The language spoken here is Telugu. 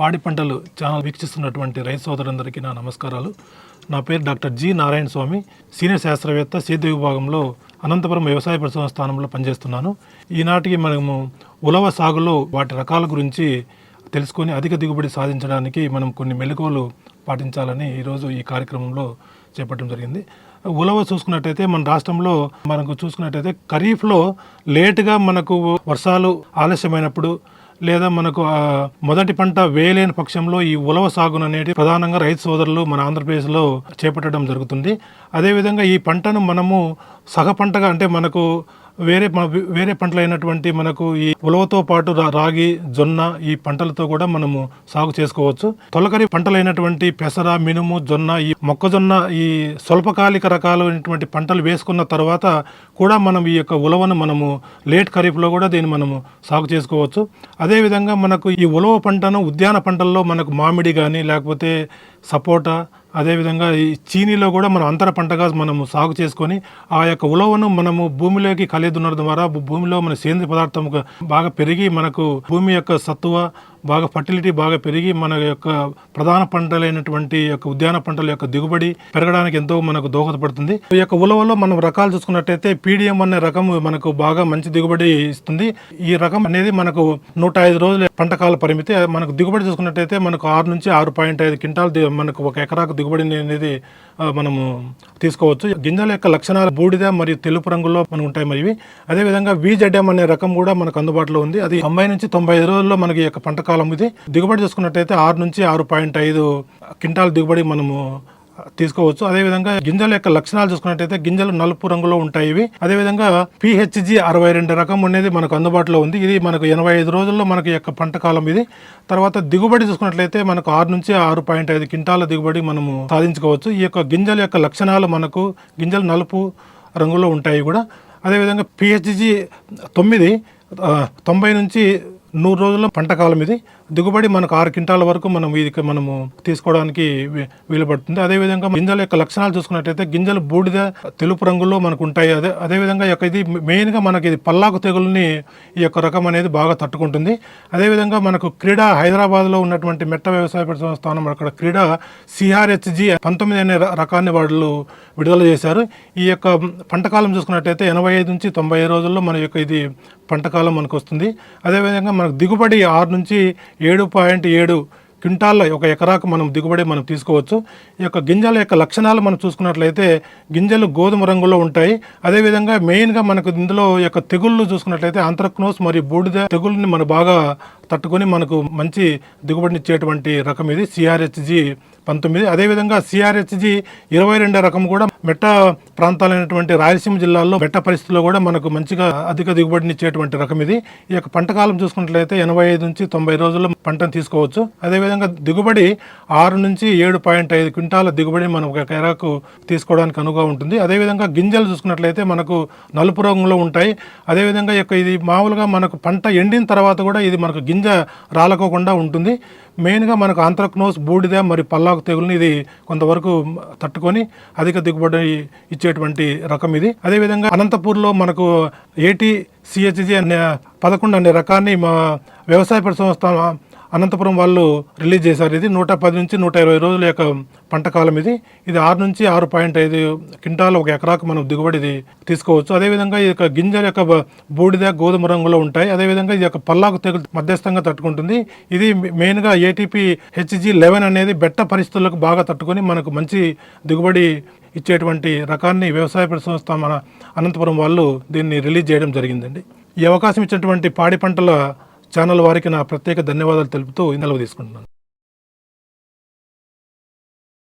పాడి పంటలు ఛానల్ వీక్షిస్తున్నటువంటి రైతు సోదరులందరికీ నా నమస్కారాలు. నా పేరు doctor G Narayana Swamy. Senior శాస్త్రవేత్త సేద్య విభాగంలో అనంతపురం వ్యవసాయ పరిశోధన స్థానంలో పనిచేస్తున్నాను. ఈనాటికి మనము ఉలవ సాగులో వాటి రకాల గురించి తెలుసుకొని అధిక దిగుబడి సాధించడానికి మనం కొన్ని మెలకువలు పాటించాలని ఈరోజు ఈ కార్యక్రమంలో చేపట్టడం జరిగింది. ఉలవ చూసుకున్నట్టయితే మన రాష్ట్రంలో మనకు చూసుకున్నట్టయితే ఖరీఫ్లో లేటుగా మనకు వర్షాలు ఆలస్యమైనప్పుడు లేదా మనకు మొదటి పంట వేయలేని పక్షంలో ఈ ఉలవ సాగును అనేది ప్రధానంగా రైతు సోదరులు మన ఆంధ్రప్రదేశ్లో చేపట్టడం జరుగుతుంది. అదేవిధంగా ఈ పంటను మనము సగ పంటగా అంటే మనకు వేరే వేరే పంటలు అయినటువంటి మనకు ఈ ఉలవతో పాటు రాగి జొన్న ఈ పంటలతో కూడా మనము సాగు చేసుకోవచ్చు. తొలకరి పంటలైనటువంటి పెసర మినుము జొన్న ఈ మొక్కజొన్న ఈ స్వల్పకాలిక రకాలైనటువంటి పంటలు వేసుకున్న తర్వాత కూడా మనం ఈ యొక్క ఉలవను మనము లేట్ ఖరీఫ్లో కూడా దీన్ని మనము సాగు చేసుకోవచ్చు. అదేవిధంగా మనకు ఈ ఉలవ పంటను ఉద్యాన పంటల్లో మనకు మామిడి కానీ లేకపోతే సపోటా అదేవిధంగా ఈ చీనీలో కూడా మనం అంతర పంటగా మనము సాగు చేసుకొని ఆ యొక్క ఉలవను మనము భూమిలోకి కలిదున్నడం ద్వారా భూమిలో మన సేంద్రియ పదార్థం బాగా పెరిగి మనకు భూమి యొక్క సత్తువ బాగా ఫర్టిలిటీ బాగా పెరిగి మన యొక్క ప్రధాన పంటలైనటువంటి యొక్క ఉద్యాన పంటల యొక్క దిగుబడి పెరగడానికి ఎంతో మనకు దోహదపడుతుంది. ఈ యొక్క ఉలవలో మనం రకాలు చూసుకున్నట్టయితే పీడిఎం అనే రకం మనకు బాగా మంచి దిగుబడి ఇస్తుంది. ఈ రకం అనేది మనకు నూట ఐదు రోజుల పంటకాల పరిమితి. మనకు దిగుబడి చూసుకున్నట్టయితే మనకు ఆరు నుంచి ఆరు పాయింట్ ఐదు క్వింటాల్ మనకు ఒక ఎకరాకు దిగుబడి అనేది మనము తీసుకోవచ్చు. గింజల యొక్క లక్షణాలు బూడిద మరియు తెలుపు రంగులో మనకు ఉంటాయి మరి ఇవి. అదేవిధంగా వీజెడ్ఎం అనే రకం కూడా మనకు అందుబాటులో ఉంది. అది తొంభై నుంచి తొంభై ఐదు రోజుల్లో మనకి యొక్క పంట కాలం ఇది. దిగుబడి చూసుకున్నట్టయితే ఆరు నుంచి ఆరు పాయింట్ ఐదు క్వింటాల్ దిగుబడి మనము తీసుకోవచ్చు. అదేవిధంగా గింజల యొక్క లక్షణాలు చూసుకున్నట్టయితే గింజలు నలుపు రంగులో ఉంటాయి ఇవి. అదేవిధంగా పిహెచ్జి అరవై రెండు రకం అనేది మనకు అందుబాటులో ఉంది. ఇది మనకు ఎనభై ఐదు రోజుల్లో మనకి యొక్క పంట కాలం ఇది. తర్వాత దిగుబడి చూసుకున్నట్లయితే మనకు ఆరు నుంచి ఆరు పాయింట్ ఐదు క్వింటాల దిగుబడి మనము సాధించుకోవచ్చు. ఈ యొక్క గింజల యొక్క లక్షణాలు మనకు గింజలు నలుపు రంగులో ఉంటాయి కూడా. అదేవిధంగా పిహెచ్జి తొమ్మిది తొంభై నుంచి నూరు రోజుల పంట కాలం ఇది దిగుబడి మనకు ఆరు క్వింటాల వరకు మనం ఇది మనము తీసుకోవడానికి వీ- వీలు పడుతుంది అదేవిధంగా గింజల యొక్క లక్షణాలు చూసుకున్నట్టయితే గింజలు బూడిద తెలుపు రంగులో మనకు ఉంటాయి. అదే అదేవిధంగా ఈ యొక్క ఇది మెయిన్గా మనకి ఇది పల్లాకు తెగులని ఈ యొక్క రకం అనేది బాగా తట్టుకుంటుంది. అదేవిధంగా మనకు క్రీడా హైదరాబాద్లో ఉన్నటువంటి మెట్ట వ్యవసాయ పరిశ్రమ స్థానం అక్కడ క్రీడా సిఆర్హెచ్జి పంతొమ్మిది అనే రకాన్ని వాళ్ళు విడుదల చేశారు. ఈ యొక్క పంటకాలం చూసుకున్నట్టయితే ఎనభై ఐదు నుంచి తొంభై రోజుల్లో మన యొక్క ఇది పంటకాలం మనకు వస్తుంది. అదేవిధంగా మనకు దిగుబడి ఆరు నుంచి ఏడు పాయింట్ ఏడు క్వింటాల్లో ఒక ఎకరాకు మనం దిగుబడి మనం తీసుకోవచ్చు. ఈ యొక్క గింజల యొక్క లక్షణాలు మనం చూసుకున్నట్లయితే గింజలు గోధుమ రంగులో ఉంటాయి. అదేవిధంగా మెయిన్గా మనకు ఇందులో యొక్క తెగుళ్ళు చూసుకున్నట్లయితే ఆంత్రక్నోస్ మరియు బూడిద తెగుళ్ళని మనం బాగా తట్టుకొని మనకు మంచి దిగుబడినిచ్చేటువంటి రకం ఇది. సిఆర్హెచ్జి పంతొమ్మిది. అదేవిధంగా సిఆర్హెచ్జి ఇరవై రెండో రకం కూడా మెట్ట ప్రాంతాలైనటువంటి రాయలసీమ జిల్లాల్లో మెట్ట పరిస్థితుల్లో కూడా మనకు మంచిగా అధిక దిగుబడినిచ్చేటువంటి రకం ఇది. ఈ యొక్క పంట కాలం చూసుకున్నట్లయితే ఎనభై ఐదు నుంచి తొంభై రోజుల్లో పంటను తీసుకోవచ్చు. అదేవిధంగా దిగుబడి ఆరు నుంచి ఏడు పాయింట్ ఐదు క్వింటాల దిగుబడి మనం ఒక ఎకరాకు తీసుకోవడానికి అనువుగా ఉంటుంది. అదేవిధంగా గింజలు చూసుకున్నట్లయితే మనకు నలుపు రంగులో ఉంటాయి. అదేవిధంగా యొక్క ఇది మామూలుగా మనకు పంట ఎండిన తర్వాత కూడా ఇది మనకు గింజ రాలకోకుండా ఉంటుంది. మెయిన్గా మనకు ఆంత్రక్నోస్ బూడిద మరియు పల్లాకు తెగుల్ని ఇది కొంతవరకు తట్టుకొని అధిక దిగుబడి ఇచ్చేటువంటి రకం ఇది. అదేవిధంగా అనంతపూర్లో మనకు ఏటీ సిహెచ్జి అనే పదకొండు అనే రకాన్ని మా వ్యవసాయ పరిశ్రమ అనంతపురం వాళ్ళు రిలీజ్ చేశారు. ఇది నూట పది నుంచి నూట ఇరవై రోజుల యొక్క పంట కాలం ఇది. ఇది ఆరు నుంచి ఆరు పాయింట్ ఐదు క్వింటాల్ ఒక ఎకరాకు మనం దిగుబడి ఇది తీసుకోవచ్చు. అదేవిధంగా ఈ యొక్క గింజల యొక్క బూడిద గోధుమ రంగులో ఉంటాయి. అదేవిధంగా ఈ యొక్క పల్లాకు తెగులు మధ్యస్థంగా తట్టుకుంటుంది. ఇది మెయిన్గా ఏటీపీ హెచ్జి లెవెన్ అనేది బెట్ట పరిస్థితులకు బాగా తట్టుకొని మనకు మంచి దిగుబడి ఇచ్చేటువంటి రకాన్ని వ్యవసాయ పరిశ్రమ మన అనంతపురం వాళ్ళు దీన్ని రిలీజ్ చేయడం జరిగిందండి. ఈ అవకాశం ఇచ్చినటువంటి పాడి పంటల ఛానల్ వారికి నా ప్రత్యేక ధన్యవాదాలు తెలుపుతూ నిలవ తీసుకుంటున్నాను.